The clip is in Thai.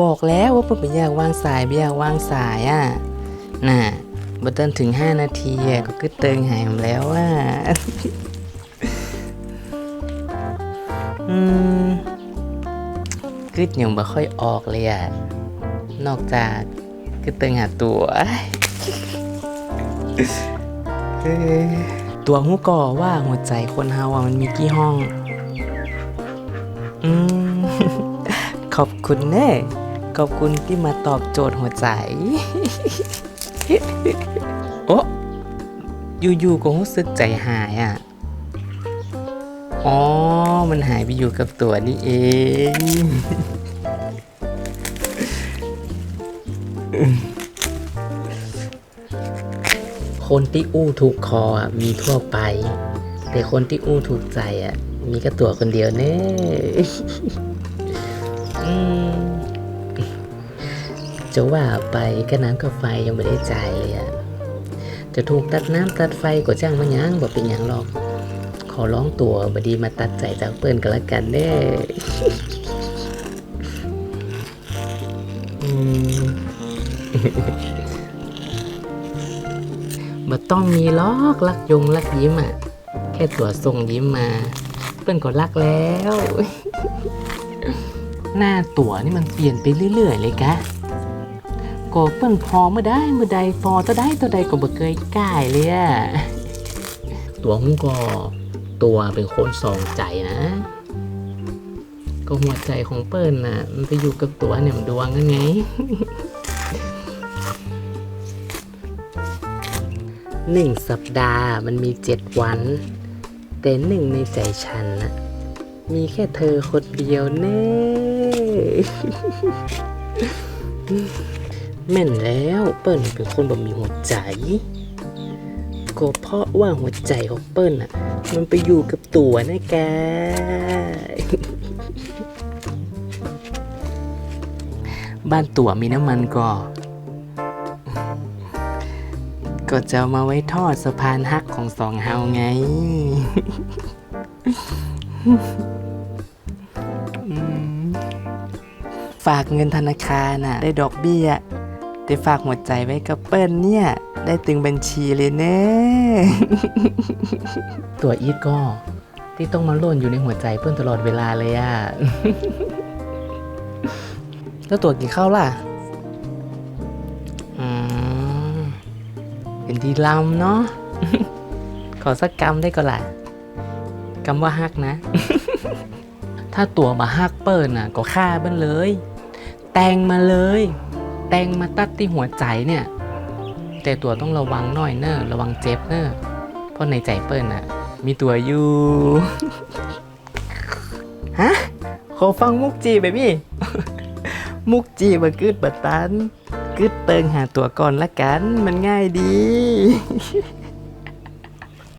บอกแล้วว่าเปิ้นอยากวางสายไม่อยากวางสายอะ น่ะบัตันถึง 5 นาทีอะก็กึดเติงหายผมแล้วอะ อืมกึดยังบ่ค่อยออกเลยอะ นอกจากกึดเติงหาตัวตัวหูก่อว่าหัวใจคนเฮาอะมันมีกี่ห้อง อืม ขอบคุณแน่ขอบคุณที่มาตอบโจทย์หัวใจ โอ้อยู่ๆก็รู้สึกใจหายอะ อ๋อ มันหายไปอยู่กับตัวนี่เอง คนที่อู้ถูกคอมีทั่วไป แต่คนที่อู้ถูกใจอะ มีแค่ตัวคนเดียวแน่ อืมจะว่าไปก็น้ำกับไฟยังไม่ได้จ่ายเลยอะจะถูกตัดน้ำตัดไฟก็จ้างมันยังบอกเป็นหยังหรอก ขอร้องตัวบดีมาตัดใจจากเปิ้นกันละกันเด้อืมบ่ต้องมีล็อกลักยงลักยิ้มอะ แค่ตัวส่งยิ้มมา เปิ้นก็รักแล้ว หน้าตั๋วนี่มันเปลี่ยนไปเรื่อย ๆ เลยกะก็เปิ้นพอเมื่อได้เมื่อใดพอตัวได้ตัวใดก็บ่เคยก่ายเลยอะตัวหุ้งก็ตัวเป็นคนสองใจนะ ก็หัวใจของเปิ้ลน่ะ มันไปอยู่กับตัวเนี่ยมันดวงนั่นไงหนึ่งสัปดาห์มันมีเจ็ดวัน แต่หนึ่งในใจฉันน่ะ มีแค่เธอคนเดียวแน่ แม่นแล้วเปิ้ลเป็นคนแบบมีหัวใจ ก็เพราะว่าหัวใจของเปิ้ลอะ มันไปอยู่กับตัวนะแกบ้านตั๋วมีน้ำมันก็ก็จะมาไว้ทอดสะพานฮักของสองเฮาไง ฝากเงินธนาคารน่ะ ได้ดอกเบี้ย แต่ฝากหัวใจไว้กับเปิ้ลเนี่ย ได้ตึงบัญชีเลยเน่ตัวอีทก็ที่ต้องมาล่นอยู่ในหัวใจเปิ้ลตลอดเวลาเลยอะแล้วตัวกินข้าวล่ะ อืมเป็นที่ลำเนาะ ขอสักกรรมได้ก็ล่ะกรรมว่าฮักนะ ถ้าตัวมาฮักเปิดน่ะ ก็ฆ่าเบิ้นเลย แตงมาเลย แตงมาตัดที่หัวใจเนี่ย แต่ตัวต้องระวังหน่อยเนอะระวังเจ็บเนอะเพราะในใจเปิ้ลน่ะ มีตัวอยู่ฮะขอฟังมุกจีไปพี่มุกจีบกึดบัตันกึดเติงหาตัวก่อนละกัน มันง่ายดี